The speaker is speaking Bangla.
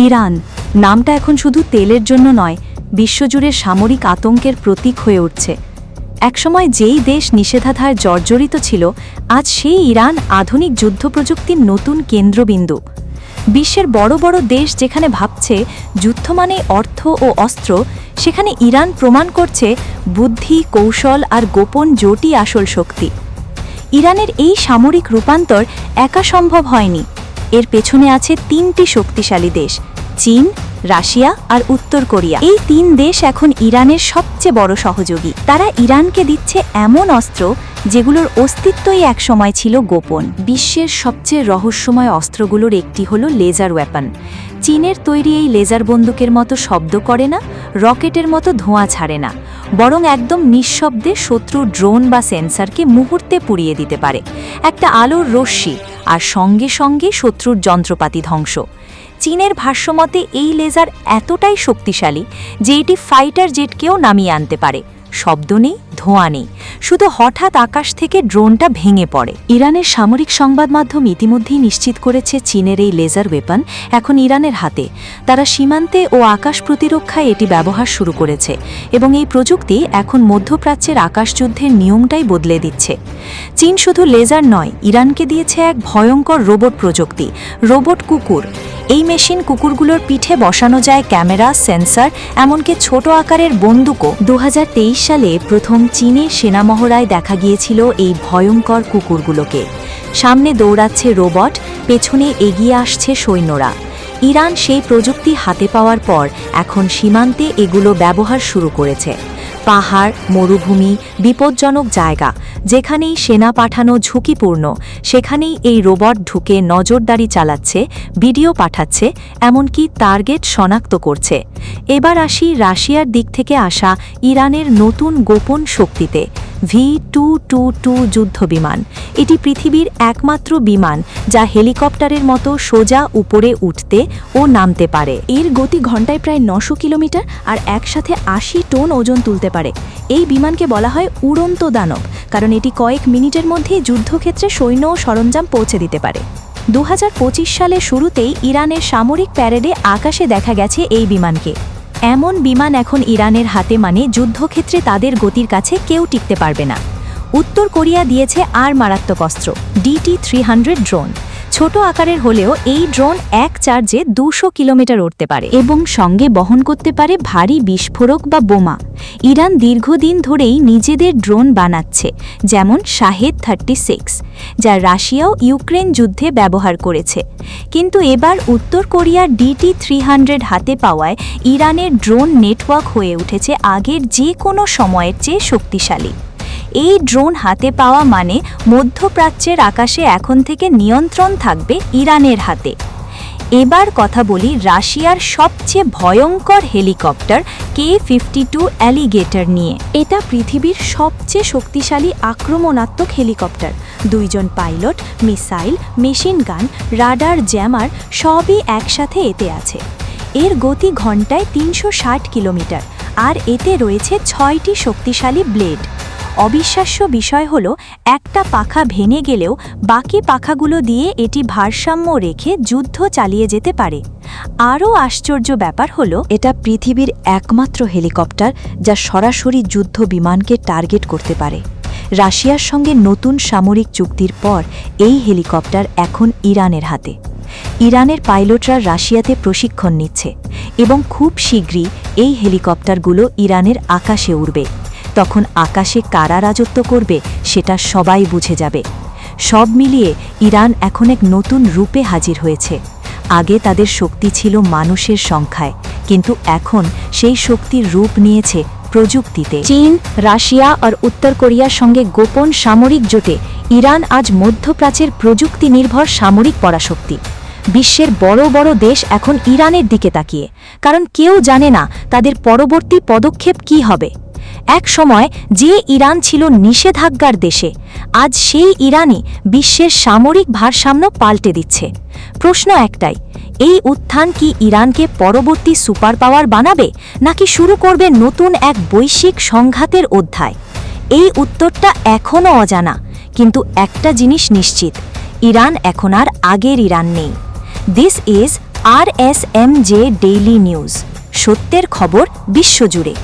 ইরান। নামটা এখন শুধু তেলের জন্য নয়, বিশ্বজুড়ে সামরিক আতঙ্কের প্রতীক হয়ে উঠছে। একসময় যেই দেশ নিষেধাধায় জর্জরিত ছিল, আজ সেই ইরান আধুনিক যুদ্ধ প্রযুক্তির নতুন কেন্দ্রবিন্দু। বিশ্বের বড় বড় দেশ যেখানে ভাবছে যুদ্ধ মানে অর্থ ও অস্ত্র, সেখানে ইরান প্রমাণ করছে বুদ্ধি, কৌশল আর গোপন জোটই আসল শক্তি। ইরানের এই সামরিক রূপান্তর একা সম্ভব হয়নি। এর পেছনে আছে তিনটি শক্তিশালী দেশ চীন, রাশিয়া আর উত্তর কোরিয়া। এই তিন দেশ এখন ইরানের সবচেয়ে বড় সহযোগী। তারা ইরানকে দিচ্ছে এমন অস্ত্র যেগুলোর অস্তিত্বই একসময় ছিল গোপন। বিশ্বের সবচেয়ে রহস্যময় অস্ত্রগুলোর একটি হল লেজার ওয়েপন। চীনের তৈরি এই লেজার বন্দুকের মতো শব্দ করে না? রকেটের মতো ধোঁয়া ছাড়ে না, বরং একদম নিঃশব্দে শত্রু ড্রোন বা সেন্সারকে মুহূর্তে পুড়িয়ে দিতে পারে। একটা আলোর রশ্মি আর সঙ্গে সঙ্গে শত্রুর যন্ত্রপাতি ধ্বংস। চীনের ভাষ্যমতে এই লেজার এতটাই শক্তিশালী যে এটি ফাইটার জেটকেও নামিয়ে আনতে পারে। শব্দ নেই। ধোঁয়া নেই শুধু হঠাৎ আকাশ থেকে ড্রোনটা ভেঙে পড়ে। ইরানের সামরিক সংবাদ মাধ্যম ইতিমধ্যেই নিশ্চিত করেছে চীনের এই লেজার ওয়েপন এখন ইরানের হাতে। তারা সীমান্তে ও আকাশ প্রতিরক্ষায় এটি ব্যবহার শুরু করেছে এবং এই প্রযুক্তি এখন মধ্যপ্রাচ্যের আকাশযুদ্ধের নিয়মটাই বদলে দিচ্ছে। চীন শুধু লেজার নয়, ইরানকে দিয়েছে এক ভয়ঙ্কর রোবট প্রযুক্তি, রোবট কুকুর। এই মেশিন কুকুরগুলোর পিঠে বসানো যায় ক্যামেরা, সেন্সর, এমনকি ছোট আকারের বন্দুকও। দু হাজার তেইশ সালে প্রথম চীনের সেনামহড়ায় দেখা গিয়েছিল এই ভয়ঙ্কর কুকুরগুলোকে। সামনে দৌড়াচ্ছে রোবট, পেছনে এগিয়ে আসছে সৈন্যরা। ইরান সেই প্রযুক্তি হাতে পাওয়ার পর এখন সীমান্তে এগুলো ব্যবহার শুরু করেছে। পাহাড়, মরুভূমি, বিপজ্জনক জায়গা, যেখানেই সেনা পাঠানো ঝুঁকিপূর্ণ, সেখানেই এই রোবট ঢুকে নজরদারি চালাচ্ছে, ভিডিও পাঠাচ্ছে, এমনকি টার্গেট শনাক্ত করছে। এবার আসি রাশিয়ার দিক থেকে আসা ইরানের নতুন গোপন শক্তিতে। ভি টু টু টু যুদ্ধবিমান। এটি পৃথিবীর একমাত্র বিমান যা হেলিকপ্টারের মতো সোজা উপরে উঠতে ও নামতে পারে। এর গতি ঘন্টায় প্রায় নশো কিলোমিটার আর একসাথে আশি টন ওজন তুলতে পারে। এই বিমানকে বলা হয় উড়ন্ত দানব, কারণ এটি কয়েক মিনিটের মধ্যে যুদ্ধক্ষেত্রে সৈন্য ও সরঞ্জাম পৌঁছে দিতে পারে। দু সালের শুরুতেই ইরানের সামরিক প্যারেডে আকাশে দেখা গেছে এই বিমানকে। এমন বিমান এখন ইরানের হাতে মানে যুদ্ধক্ষেত্রে তাদের গতির কাছে কেউ টিকতে পারবে না। উত্তর কোরিয়া দিয়েছে আর মারাত্মক অস্ত্র ডিটি থ্রি ড্রোন ছোট আকারের হলেও এই ড্রোন এক চার্জে দুশো কিলোমিটার উঠতে পারে এবং সঙ্গে বহন করতে পারে ভারী বিস্ফোরক বা বোমা। ইরান দীর্ঘদিন ধরেই নিজেদের ড্রোন বানাচ্ছে, যেমন শাহেদ থার্টি সিক্স, যা রাশিয়াও ইউক্রেন যুদ্ধে ব্যবহার করেছে। কিন্তু এবার উত্তর কোরিয়ার ডিটি থ্রি হাতে পাওয়ায় ইরানের ড্রোন নেটওয়ার্ক হয়ে উঠেছে আগের যে কোনো সময়ের চেয়ে শক্তিশালী। এই ড্রোন হাতে পাওয়া মানে মধ্যপ্রাচ্যের আকাশে এখন থেকে নিয়ন্ত্রণ থাকবে ইরানের হাতে। এবার কথা বলি রাশিয়ার সবচেয়ে ভয়ঙ্কর helicopter K fifty two alligator নিয়ে। এটা পৃথিবীর সবচেয়ে শক্তিশালী আক্রমণাত্মক হেলিকপ্টার। দুইজন pilot, missile, machine gun, radar jammer সবই একসাথে এতে আছে। এর গতি ঘন্টায় তিনশো ষাট কিলোমিটার, আর এতে রয়েছে ছয়টি শক্তিশালী ব্লেড। অবিশ্বাস্য বিষয় হল, একটা পাখা ভেঙে গেলেও বাকি পাখাগুলো দিয়ে এটি ভারসাম্য রেখে যুদ্ধ চালিয়ে যেতে পারে। আরও আশ্চর্য ব্যাপার হল, এটা পৃথিবীর একমাত্র হেলিকপ্টার যা সরাসরি যুদ্ধ বিমানকে টার্গেট করতে পারে। রাশিয়ার সঙ্গে নতুন সামরিক চুক্তির পর এই হেলিকপ্টার এখন ইরানের হাতে। ইরানের পাইলটরা রাশিয়াতে প্রশিক্ষণ নিচ্ছে এবং খুব শীঘ্রই এই হেলিকপ্টারগুলো ইরানের আকাশে উড়বে। তখন আকাশে কারা রাজত্ব করবে সেটা সবাই বুঝে যাবে। সব মিলিয়ে ইরান এখন এক নতুন রূপে হাজির হয়েছে। আগে তাদের শক্তি ছিল মানুষের সংখ্যায়, কিন্তু এখন সেই শক্তির রূপ নিয়েছে প্রযুক্তিতে। চীন, রাশিয়া আর উত্তর কোরিয়ার সঙ্গে গোপন সামরিক জোটে ইরান আজ মধ্যপ্রাচ্যের প্রযুক্তি নির্ভর সামরিক পরাশক্তি। বিশ্বের বড় বড় দেশ এখন ইরানের দিকে তাকিয়ে, কারণ কেউ জানে না তাদের পরবর্তী পদক্ষেপ কি হবে। এক সময় যে ইরান ছিল নিষেধাজ্ঞার দেশে, আজ সেই ইরানই বিশ্বের সামরিক ভারসাম্য পাল্টে দিচ্ছে। প্রশ্ন একটাই, এই উত্থান কি ইরানকে পরবর্তী সুপার পাওয়ার বানাবে, নাকি শুরু করবে নতুন এক বৈশ্বিক সংঘাতের অধ্যায়? এই উত্তরটা এখনও অজানা, কিন্তু একটা জিনিস নিশ্চিত, ইরান এখন আর আগের ইরান নেই। This is R S M J daily news সত্যের খবর বিশ্বজুড়ে।